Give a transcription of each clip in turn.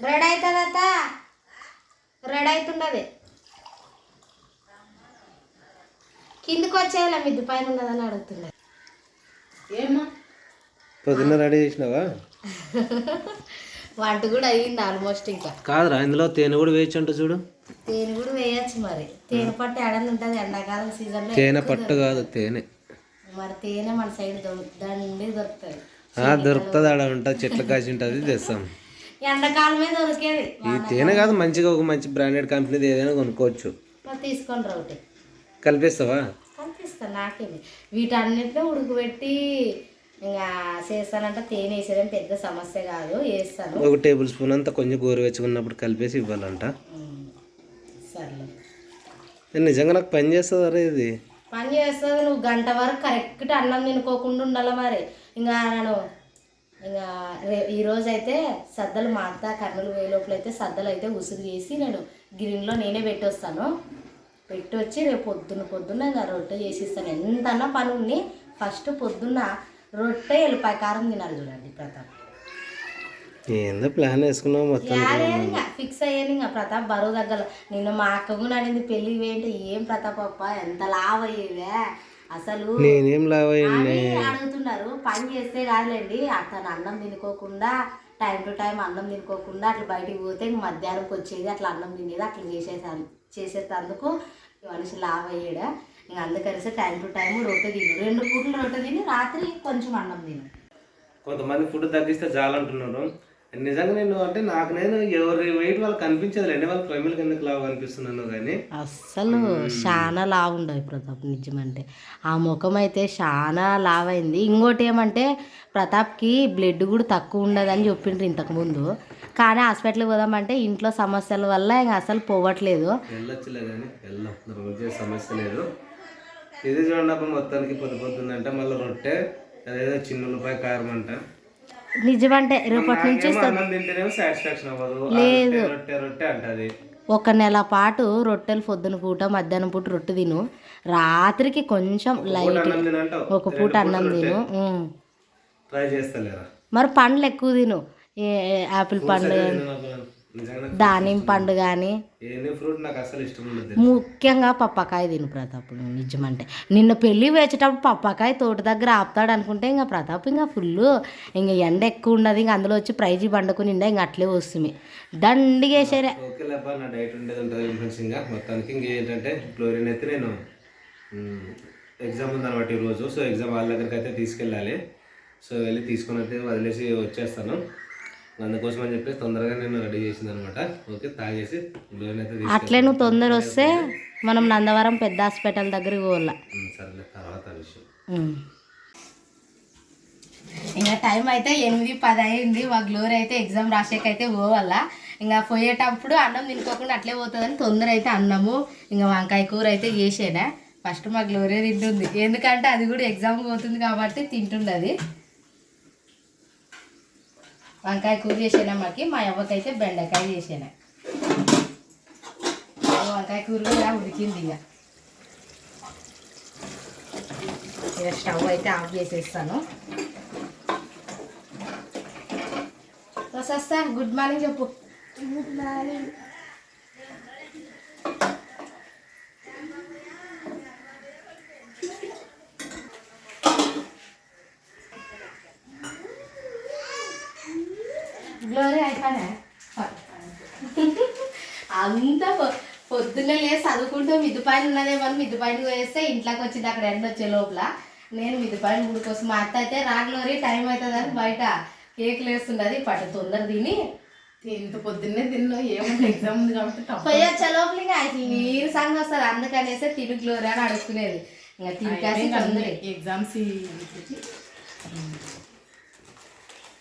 Ready అవుతుందట ready అవుతుండదు కిందికి వచ్చేయాల మిద్దు? పైన ఉన్నదని అడుగుతుండే పొద్దున్న రెడీ చేసినావా? వంట కూడా అయ్యింది ఆల్మోస్ట్ ఇంకా. కాదురా ఇందులో తేనె కూడా వేయచ్చు అంట చూడు. తేనె కూడా వేయచ్చు మరి. తేనె పట్టు ఎడని ఉంటుంది ఎండాకాలం సీజన్లో తేనె పట్టు కాదు తేనె. మరి తేనె మన సైడ్ దండి దొరుకుతుంది. ఆ, దొరుకుతుంది ఆడ ఉంటుంది చెట్లు కాసి ఉంటుంది తెస్తాం. ఎండాకాలమే దొరికేది. ఈ తేనె కాదు మంచిగా ఒక మంచి బ్రాండెడ్ కంపెనీది ఏదైనా కొనుక్కోవచ్చు. తీసుకొని ఒకటి కలిపిస్తావా? కనిపిస్తాను నాకేమి. వీటన్నిటిలో ఉడకబెట్టి ఇంకా చేస్తానంటే తేనె వేసేదని పెద్ద సమస్య కాదు వేస్తాను. ఒక టేబుల్ స్పూన్ అంతా కొంచెం గోరువెచ్చుకున్నప్పుడు కలిపేసి ఇవ్వాలంట. సర్లే. ఏ, నిజంగా నాకు పని చేస్తుంది ఇది? పని చేస్తుంది నువ్వు గంట వరకు కరెక్ట్ అన్నం తినుకోకుండా ఉండాలి మరి? ఇంకా నేను ఇంకా రే ఈరోజు అయితే సద్దలు మా అత్త కర్నూలు వేయ లోపల అయితే సద్దలు అయితే ఉసురు చేసి నేను గిన్నెలో నేనే పెట్టొస్తాను. పెట్టి వచ్చి రేపు పొద్దున్న పొద్దున్న ఇంకా రొట్టె చేసి ఇస్తాను ఎంతన్నా పని ఉంది. ఫస్ట్ పొద్దున్న రొట్టె ఎల్లిపాయ కారం తినాలి చూడండి ప్రతాప్. ఏందో ప్లాన్ వేసుకున్నావు మొత్తం ఫిక్స్ అయ్యాను ఇంకా ప్రతాప్ బరువు దగ్గర నిన్న మా అక్క కూడా అనింది పెళ్ళి ఏంటి ఏం ప్రతాప్ అప్ప ఎంత లావ్ అయ్యేవే? అసలు నేనేం అడుగుతున్నారు. పని చేస్తే కాదులేండి అతను అన్నం తినుకోకుండా టైం టు టైం అన్నం తినుకోకుండా అట్లా బయటికి పోతే ఇంక మధ్యాహ్నంకి వచ్చేది అట్లా అన్నం తినేది అట్లా చేసేసాను. చేసేటందుకు మనిషి లావ్ అయ్యాడు. ఇంక అందుకనేసి టైం టు టైం రొట్టె తిను. రెండు పూటలు రొట్టె తిని రాత్రి కొంచెం అన్నం తిను. కొంతమంది ఫుడ్ తగ్గిస్తే చాలంటున్నారు నిజంగా నేను అంటే నాకు నేను ఎవరి వెయిట్ వాళ్ళకి కనిపించదు అండి వాళ్ళ ప్రమిళకి ఎందుకు లావు కనిపిస్తున్నాను కానీ అస్సలు చాలా లావు ఉండవు ప్రతాప్ నిజమంటే. ఆ ముఖం అయితే చాలా లావ్ అయింది ఇంకోటి ఏమంటే ప్రతాప్కి బ్లడ్ కూడా తక్కువ ఉండదని చెప్పిండ్రు ఇంతకుముందు కానీ హాస్పిటల్కి పోదామంటే ఇంట్లో సమస్యల వల్ల ఇంకా అసలు పోవట్లేదు. వెళ్ళొచ్చులే కానీ రోజే సమస్య లేదు. ఇది చూడండి మొత్తానికి పొద్దు పొద్దుందంట మళ్ళీ రొట్టె అదేదో చిన్న ఉల్లిపాయ కారం అంట. నిజమంటే రేపటి నుంచి అంటది. ఒక నెల పాటు రొట్టెలు పొద్దున పూట మధ్యాహ్నం పూట రొట్టె తిను. రాత్రికి కొంచెం లైట్ ఒక పూట అన్నం తిను. మరి పండ్లు ఎక్కువ తిను. ఏ యాపిల్ పండు నిజంగా దానిమ్మ పండు కానీ ముఖ్యంగా పప్పకాయ తిను ప్రతాప్ నిజమంటే. నిన్న పెళ్ళి వేచేటప్పుడు పప్పకాయ తోట దగ్గర ఆపుతాడు అనుకుంటే ఇంకా ప్రతాప్ ఇంకా ఫుల్ ఇంకా ఎండ ఎక్కువ ఉండదు ఇంకా అందులో వచ్చి ప్రైజీ పండుకుని నిండా ఇంకా అట్లే వస్తుంది. దండిగేసారే నా డైట్ ఉండేది ఉంటుంది ఇన్ఫ్లుయెన్సింగ్గా మొత్తానికి ఇంకేంటంటే క్లోరిన్ అయితే నేను ఎగ్జామ్ ఉందన్నమాట ఈరోజు సో ఎగ్జామ్ వాళ్ళ దగ్గరికి అయితే తీసుకెళ్ళాలి. సో వెళ్ళి తీసుకొని అయితే వదిలేసి వచ్చేస్తాను. అందుకోసం అని చెప్పేసి తొందరగా నేను రెడీ చేసింది అనమాట ఓకే తాగేసి అట్లే నువ్వు తొందర వస్తే మనం నందవరం పెద్ద హాస్పిటల్ దగ్గరికి పోవాల. సరేలే తర్వాత విషయం. ఇంకా టైం అయితే ఎనిమిది పది అయింది. మా గ్లోరీ అయితే ఎగ్జామ్ రాసేకైతే పోవాల. ఇంకా పోయేటప్పుడు అన్నం తినుకోకుండా అట్లే పోతుందని తొందర అయితే అన్నము. ఇంకా వంకాయ కూర అయితే చేసేనా. ఫస్ట్ మా గ్లోరీ తింటుంది. ఎందుకంటే అది కూడా ఎగ్జామ్ పోతుంది కాబట్టి తింటుంది అది వంకాయ కూర చేసేనా మాకి? మా అవ్వకైతే బెండకాయ చేసేనా. వంకాయ కూర కూడా ఉడికింది ఇక. ఇక స్టవ్ అయితే ఆఫ్ చేసేస్తాను. వస్తా గుడ్ మార్నింగ్ చెప్పు. Good morning. గ్లోరీ అయిపోయినా. అంత పొద్దున్నే లేసి చదువుకుంటూ మిద్దు పైన ఉన్నదేమో మిద్దు పైన వేస్తే ఇంట్లోకి వచ్చింది అక్కడ ఎండ వచ్చే లోపల. నేను మిద్దు పైన గుడి కోసం మా అత్త అయితే రా గ్లోరీ టైం అవుతుందని బయట కేకులు వేస్తున్నది పట్టు తొందర తిని ఇంత పొద్దున్నే తిన్నా ఏమంటే ఎగ్జామ్ ఉంది కాబట్టి పోయొచ్చే లోపల ఇంకా అసలు నీరు సంగ వస్తుంది. అందుకనేసి తిను గ్లోరీ అని అడుగుకునేది ఇంకా తొందర ఎగ్జామ్స్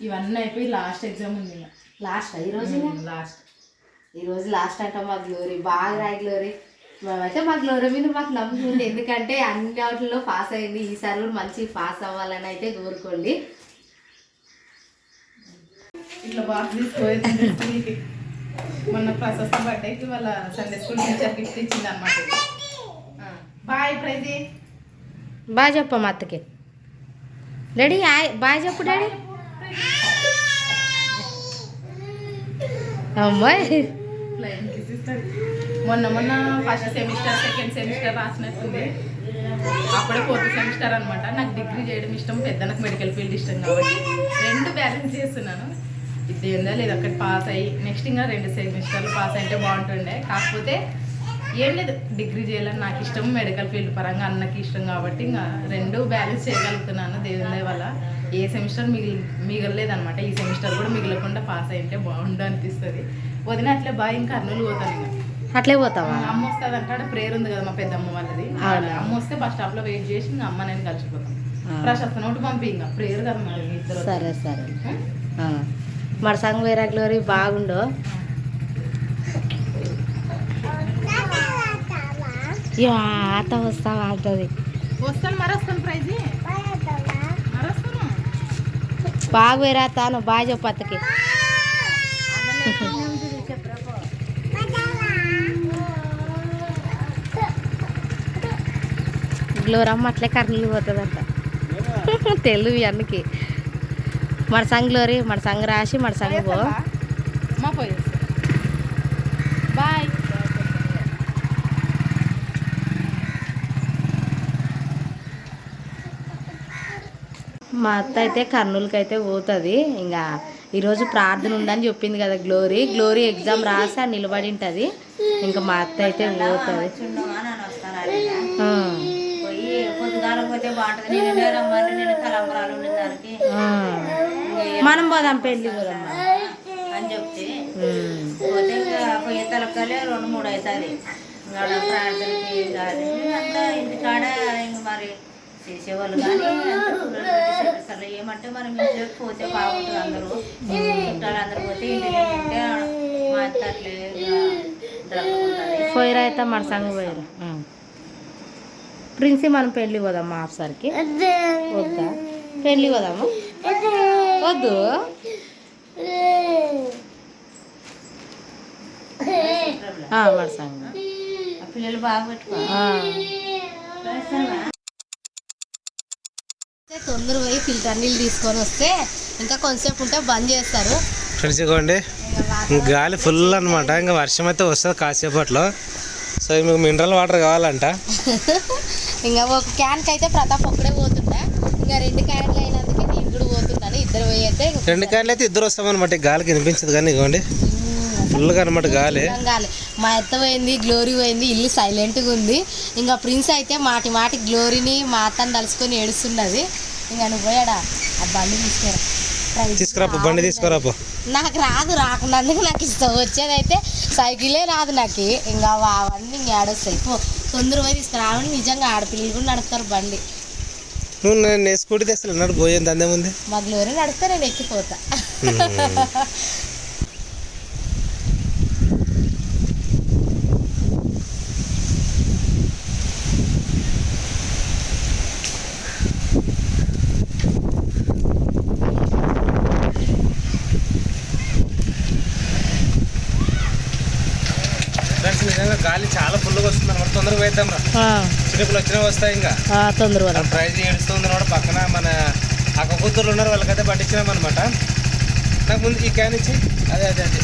ఇవన్నీ అయిపోయి లాస్ట్ ఎగ్జామ్ ఉంది. లాస్ట్ ఈ రోజు లాస్ట్ ఈ రోజు లాస్ట్ అంట మా గ్లోరీ. బాగా రాయి గ్లోరీ. మేమైతే మా గ్లోరీ మీద మాకు నమ్మకం ఉంది. ఎందుకంటే అన్ని వాటిల్లో పాస్ అయింది. ఈసారి కూడా మంచి పాస్ అవ్వాలని అయితే కోరుకోండి. ఇట్లా తీసుకుపోయి స్కూల్కి మొన్న ప్రశస్త బర్త్డేకి వాళ్ళ సండే స్కూల్ టీచర్ గిఫ్ట్ ఇచ్చింది అనమాట బాయ్ ప్రతి బాగా చెప్పమ్మా అత్తకి డాడీ బాయ్ చెప్పు డాడీ అమ్మాయి. మొన్న మొన్న ఫస్ట్ సెమిస్టర్ సెకండ్ సెమిస్టర్ రాసినట్టుంది. అప్పుడే ఫోర్త్ సెమిస్టర్ అనమాట నాకు డిగ్రీ చేయడం ఇష్టం పెద్ద నాకు మెడికల్ ఫీల్డ్ ఇష్టం కాబట్టి. రెండు బ్యాలెన్స్ చేస్తున్నాను. ఇది ఏందా లేదు అక్కడ పాస్ అయ్యి నెక్స్ట్ ఇంకా రెండు సెమిస్టర్లు పాస్ అయితే బాగుంటుండే. కాకపోతే ఏం లేదు డిగ్రీ చేయాలని నాకు ఇష్టం మెడికల్ ఫీల్డ్ పరంగా అన్నకి ఇష్టం కాబట్టి ఇంకా రెండు బ్యాలెన్స్ చేయగలుగుతున్నాను దేవుని వల్ల. ఏ సెమిస్టర్ మిగిలి మిగలలేదు అనమాట ఈ సెమిస్టర్ కూడా మిగలకుండా పాస్ అయితే బాగుండు అనిపిస్తుంది. వదిన అట్లే బాగా ఇంకా కర్నూలు పోతాను అట్లే పోతావా? అమ్మ వస్తుంది అంటే ప్రేయర్ ఉంది కదా మా పెద్దమ్మ వాళ్ళది. అమ్మ వస్తే బస్ స్టాప్లో వెయిట్ చేసి ఇంకా అమ్మ నేను కలిసిపోతాం. ప్రశస్త నోటు పంపి ఇంకా. ప్రేయర్ కదా మరి ఇద్దరు సరే సరే. మన సంఘ వేరే గ్లోరీ బాగుండు? యా, ఆత వస్తావా అంటది వస్తాను మరి వస్తాను ప్రైజ్. మరి బాగా వేరే తాను బాగా చెప్పు అత్తకి. గ్లోరమ్మ అట్లే కర్నూలు పోతుందంట. తెలుగు అన్నకి. మన సంఘ మన సంగ రాసి మన సంగ పో మా పోయి బాయ్ మా అత్త అయితే కర్నూలుకి అయితే పోతుంది. ఇంకా ఈరోజు ప్రార్థన ఉందని చెప్పింది కదా గ్లోరీ. గ్లోరీ ఎగ్జామ్ రాసి అని నిలబడి ఉంటుంది ఇంకా మా అత్త అయితే పోతుంది. మనం పోదాం పెళ్ళి పోదాం అని చెప్తే పోతే ఇంకా పోయే తలకాలే రెండు మూడు అవుతుంది ఇంకా ప్రార్థనకి కాదు అంతా ఇంటికాడ ఇంక మరి చేసేవాళ్ళు కానీ అసలు ఏమంటే మనం ఇంట్లోకి పోతే బాగుంటుంది అందరూ. చుట్టాలు అందరూ పోతే ఇంటికి తింటే మా అత్త అట్లే ఉంటుంది పోయిరా అయితే మన సంగ పోయిరా. ప్రిన్సి మనం పెళ్ళి పోదాం మా ఆఫీసర్కి వద్దా? పెళ్ళి పోదామా? వద్దు. ఆ, మన సంగ ఆ పిల్లలు బాగా పెట్టుకో ఆ. తొందర పోయి ఫిల్టర్ నీళ్ళు తీసుకొని వస్తే ఇంకా కొంతసేపు ఉంటే బంద్ చేస్తారు. ఫ్రెండ్స్ ఇవ్వండి గాలి ఫుల్ అనమాట ఇంకా వర్షం అయితే వస్తుంది కాసేపట్లో. సో మీకు మినరల్ వాటర్ కావాలంట. ఇంకా ఒక క్యాన్కి అయితే ప్రతాప్ ఒక్కడే పోతుండే? ఇంకా రెండు క్యాన్లు అయినందుకే నేను కూడా పోతున్నాను. ఇద్దరు పోయి అయితే రెండు కాయలు అయితే ఇద్దరు వస్తామన్నమాట. గాలికి వినిపించదు కానీ ఇవ్వండి ఫుల్గా అనమాట గాలి. గాలి. మా ఎత్త పోయింది గ్లోరీ పోయింది ఇల్లు సైలెంట్గా ఉంది. ఇంకా ప్రిన్స్ అయితే మాటి మాటి గ్లోరీని మా అత్తని తలుసుకొని ఏడుస్తున్నది. ఇంకా నువ్వు పోయాడా? ఆ బండి తీసుకురా. ప్రైజ్ తీసుకురాపో బండి తీసుకురాపో. నాకు రాదు రాకున్నందుకు నాకు ఇష్టం. వచ్చేదైతే సైకిలే రాదు నాకు. ఇంకా అవన్నీ ఇంకా ఆడొస్తాయి పో తొందర పోయి తీసుకురావని నిజంగా ఆడపిల్లలు కూడా నడుపుతారు బండి. నువ్వు నేను స్కూటీ తెస్తా అన్నాడు పోయింది అందే ముందు? మా గ్లోరీ నడిస్తే నేను ఎక్కిపోతా ఫ్రెండ్స్ నిజంగా గాలి చాలా ఫుల్గా వస్తుంది అనమాట. తొందరగా పోయిద్దాం రా. చిన్నపిల్లలు వచ్చినా వస్తాయి ఇంకా. ఆ, తొందర పోదాం. మన ప్రైజ్ ఏడుస్తుంది కూడా పక్కన మన అక్క కూతురు ఉన్నారు వాళ్ళకైతే పట్టించినాం అనమాట. నాకు ముందు ఈ క్యాన్ ఇచ్చి. అదే అదే అదే.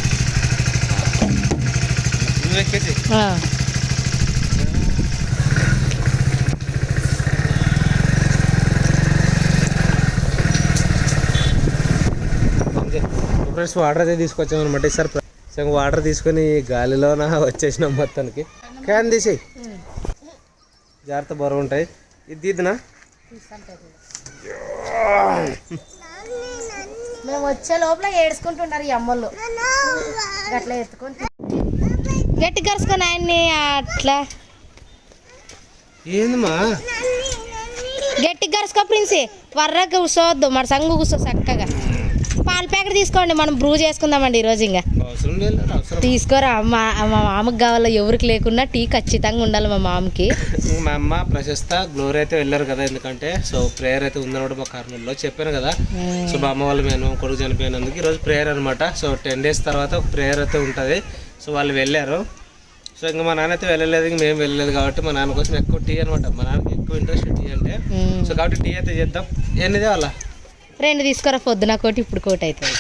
నువ్వు ఎక్కేసి. ఫ్రెండ్స్ వాటర్ అయితే తీసుకొచ్చాం అనమాట. ఈసారి సగం వాటర్ తీసుకొని గాలిలోన వచ్చేసినాం మొత్తానికి. క్యాన్ తీసేయి జాగ్రత్త బరువు ఉంటాయి. ఇది తీద్దునా? మేము వచ్చే లోపల ఏడుచుకుంటున్నారు ఈ అమ్మలు. అట్లా ఎత్తుకొని గట్టి కరుచుకొని ఆయన్ని అట్లా. ఏందమ్మా? గట్టి కరుచుకో ప్రిన్సి. వర్ర కూర్చోవద్దు మన సంగు కూర్చో చక్కగా. పాల ప్యాకెట్ తీసుకోండి మనం బ్రూ చేసుకుందామండి ఈరోజు ఇంకా. తీసుకోరా మా మా మామకి కావాలా ఎవరికి లేకున్నా టీ ఖచ్చితంగా ఉండాలి మా మామకి. మా అమ్మ ప్రశస్త గ్లోరీ అయితే వెళ్ళారు కదా ఎందుకంటే సో ప్రేయర్ అయితే ఉందన్నమాట మా కర్నూలులో చెప్పాను కదా. సో మా అమ్మ వాళ్ళ మేము కొడుకు చనిపోయినందుకు ఈరోజు ప్రేయర్ అనమాట సో టెన్ డేస్ తర్వాత ఒక ప్రేయర్ అయితే ఉంటుంది. సో వాళ్ళు వెళ్ళారు. సో ఇంకా మా నాన్న అయితే వెళ్ళలేదు ఇంక మేము వెళ్ళలేదు కాబట్టి మా నాన్న కోసం ఎక్కువ టీ అనమాట మా నాన్నకి ఎక్కువ ఇంట్రెస్ట్ టీ అంటే. సో కాబట్టి టీ అయితే చేద్దాం. ఎన్నిదే వాళ్ళ రెండు తీసుకోరా పొద్దున కోటి ఇప్పుడు కోటి అవుతుంది.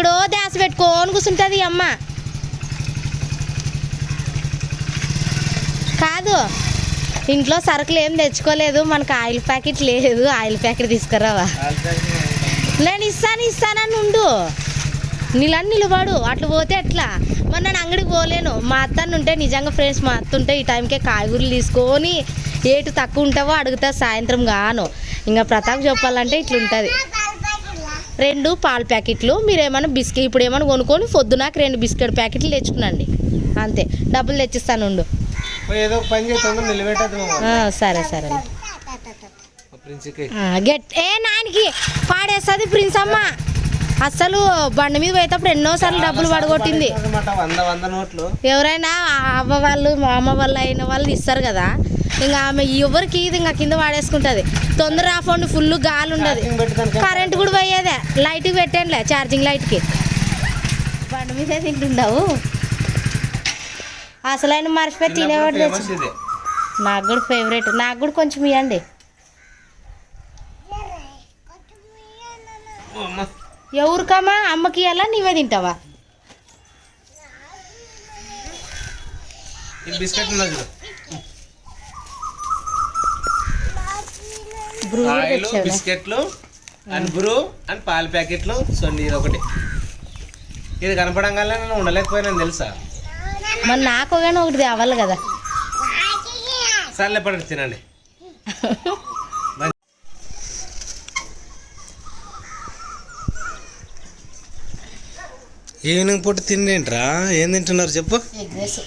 ఎక్కడో దాస పెట్టుకొని కూర్చుంటుంది అమ్మ. కాదు ఇంట్లో సరుకులు ఏం తెచ్చుకోలేదు మనకు ఆయిల్ ప్యాకెట్ లేదు ఆయిల్ ప్యాకెట్ తీసుకురావా? నేను ఇస్తాను ఇస్తానని ఉండు. నీళ్ళని నిలబడు అట్లా పోతే ఎట్లా? మరి నేను అంగడికి పోలేను. మా అత్తను ఉంటే నిజంగా ఫ్రెండ్స్ మా అత్త ఉంటే ఈ టైంకే కాయగూరలు తీసుకొని ఏటు తక్కువ ఉంటావో అడుగుతా సాయంత్రం గాను. ఇంకా ప్రతాప్ చెప్పాలంటే ఇట్లుంటుంది. రెండు పాల ప్యాకెట్లు. మీరు ఏమైనా బిస్కెట్ ఇప్పుడు ఏమైనా కొనుక్కొని పొద్దునాక రెండు బిస్కెట్ ప్యాకెట్లు తెచ్చుకునండి. అంతే. డబ్బులు తెచ్చిస్తాను ఉండు. సరే సరే. గెట్ ఏ నానికి పాడేస్తుంది ప్రిన్స్ అమ్మ అస్సలు బండి మీద పోయేటప్పుడు ఎన్నోసార్లు డబ్బులు పడగొట్టింది. ఎవరైనా అవ్వ వాళ్ళు మా అమ్మ వాళ్ళు అయిన వాళ్ళు ఇస్తారు కదా. ఇంకా ఆమె ఎవరికి ఇది ఇంకా కింద వాడేసుకుంటుంది. తొందర ఆఫ్ ఉండి ఫుల్ గాలి ఉండదు. కరెంట్ కూడా పోయేదే. లైట్కి పెట్టానులే ఛార్జింగ్ లైట్కి బండి మీదే తింటుండవు అసలైన మర్చిపోయి తినేవాడు నాకు కూడా ఫేవరెట్ నాకు కూడా కొంచెం ఇవ్వండి ఓ అమ్మ ఎవరికమ్మా? అమ్మకి ఇవ్వాలా నీవే తింటావా? Biscuit oil. బిస్కెట్లు అండ్ బ్రూ అండ్ పాల ప్యాకెట్లు. సో ఇది ఒకటి. ఇది కనపడంగానే నేను ఉండలేకపోయినాను తెలుసా? మరి నాకు కానీ ఒకటి తేవాలి కదా. సర్లే పడండి తినండి. ఈవినింగ్ పూట తిండేంట్రా ఏం తింటున్నారు చెప్పు. Egg rice.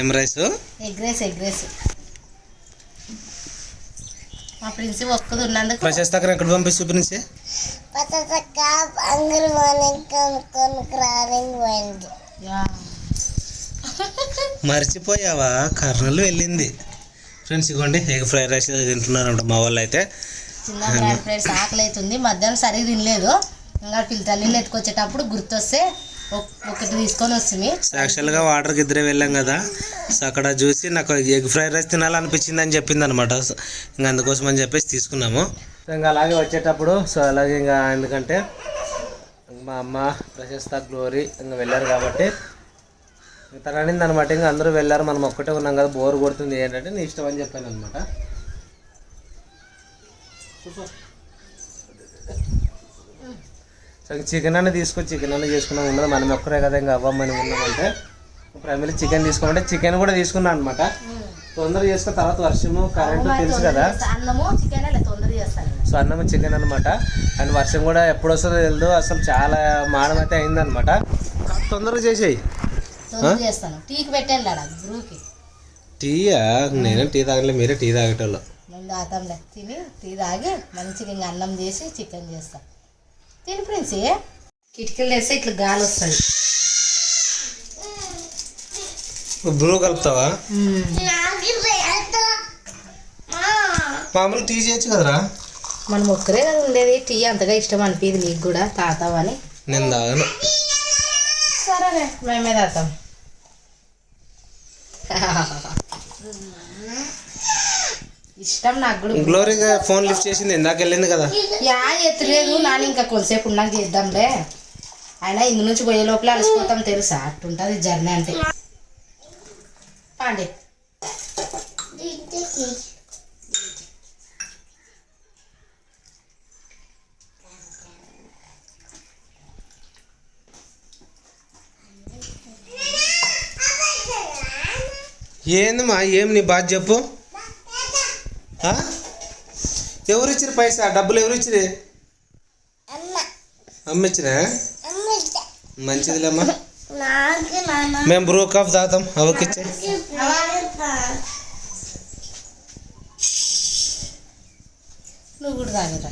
ఏం rice? Egg rice egg rice. మా ప్రిన్స్ ఒక్కది ఉన్నందుకు ప్రశస్త అక్కడ ఎక్కడ పంపిస్తు ప్రిన్సే? యా. మర్చిపోయావా? కర్నూలు వెళ్ళింది. ఫ్రెండ్స్ ఇవ్వండి ఎగ్ ఫ్రైడ్ రైస్ తింటున్నారంట మా వాళ్ళు అయితే చిన్న ఫ్రైడ్ ఫ్రైడ్స్ ఆకలి అవుతుంది మధ్యాహ్నం సరిగ్గా తినలేదు. ఇంకా ఫిల్టర్ నీళ్ళు ఎత్తుకొచ్చేటప్పుడు గుర్తొస్తే ఒక్- ఒకటి తీసుకొని వస్తుంది. యాక్చువల్గా వాటర్కి ఇద్దరే వెళ్ళాం కదా. సో అక్కడ చూసి నాకు ఎగ్ ఫ్రైడ్ రైస్ తినాలనిపించింది అని చెప్పింది అనమాట ఇంకా అందుకోసం అని చెప్పేసి తీసుకున్నాము. ఇంకా అలాగే వచ్చేటప్పుడు సో అలాగే ఇంకా ఎందుకంటే మా అమ్మ ప్రశస్త గ్లోరీ ఇంకా వెళ్ళారు కాబట్టి తను అనింది అనమాట ఇంకా అందరూ వెళ్ళారు మనం ఒక్కటే ఉన్నాం కదా బోర్ కొడుతుంది ఏంటంటే నీ ఇష్టం అని చెప్పాను అనమాట సో చికెన్ అన్న తీసుకొని చికెన్ అన్న చేసుకున్నాం. ఉండదు మనం ఒక్కరే కదా ఇంకా అవ్వమని ఉన్నామంటే. ప్రైమరీ చికెన్ తీసుకోమంటే చికెన్ కూడా తీసుకున్నాను అనమాట తొందర చేసుకున్న తర్వాత వర్షము కరెంటు తెలుసు కదా. అన్నము చేస్తాను. సో అన్నం చికెన్ అనమాట అండ్ వర్షం కూడా ఎప్పుడు వస్తుందో తెలియదు అసలు చాలా మానం అయితే అయిందనమాట తొందరగా చేసేయి. చేస్తాను. టీకి పెట్టాను టీయా? నేను టీ తాగలే మీరే టీ తాగేటోళ్ళు. ముందు తాతాంలే తిని టీ తాగి మంచిగా ఇంకా అన్నం చేసి చికెన్ చేస్తా. తిని ప్రిన్సి. కిటికీలు వేస్తే ఇట్లా గాలి వస్తుంది. బ్రూ కలుపుతావా? మామూలు టీ చేయొచ్చు కదరా? మనం ఒక్కరే కదా ఉండేది. టీ అంతగా ఇష్టం అనిపింది నీకు కూడా. తాతావని నేను తాగను. సరేలే మేమే తాతాం ఇష్టం నాకు కూడా గ్లోరీగా ఫోన్ లిఫ్ట్ చేసింది ఇందాక వెళ్ళింది కదా. యా ఎత్తలేదు. నాని ఇంకా కొంతసేపు ఉన్నాక చేద్దాంలే అయినా ఇందు నుంచి పోయే లోపల అలసిపోతాం తెలుసా? అట్టుంటది జర్నీ అంటే. పాండి. ఏందమ్మా ఏం నీ బాధ చెప్పు? ఎవరు ఇచ్చిరు పైసా? డబ్బులు ఎవరు ఇచ్చిరు అమ్మ ఇచ్చినా మంచిదిలేమ్మా. మేము బ్రూ కాఫ్ తాగుతాం అవకిచ్చే నువ్వు కూడా తాగరా?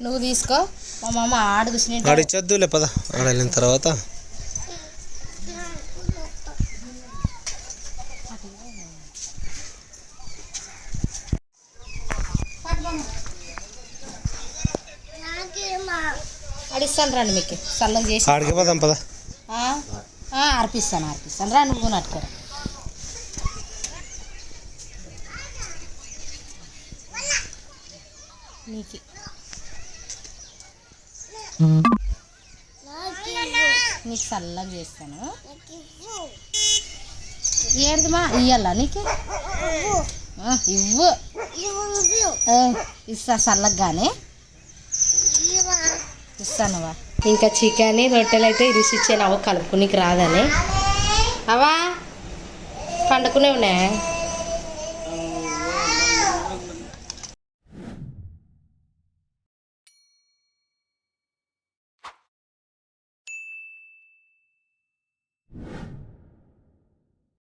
నువ్వు తీసుకో. మా మామ ఆడ కూర్చుని ఆడ ఇచ్చొద్దులే పద. ఆడ వెళ్ళిన తర్వాత. ఆడిస్తాను రండి మీకు చల్లగా చేసి ఆడికి పోదాం పద. ఆ? ఆ, అర్పిస్తాను అర్పిస్తాను. రా నువ్వు నట్టుకోరా నీకు నీకు చల్లగా చేస్తాను. ఏంటిమా? ఇయ్యాలా నీకు? ఇవ్వు. ఇస్తా చల్లగానే ఇస్తానువా ఇంకా చికెన్ రొట్టెలు అయితే ఇరిసి ఇచ్చాను అవ కలుపుకునికి రాదని. అవా? పండుకునే ఉన్నాయి?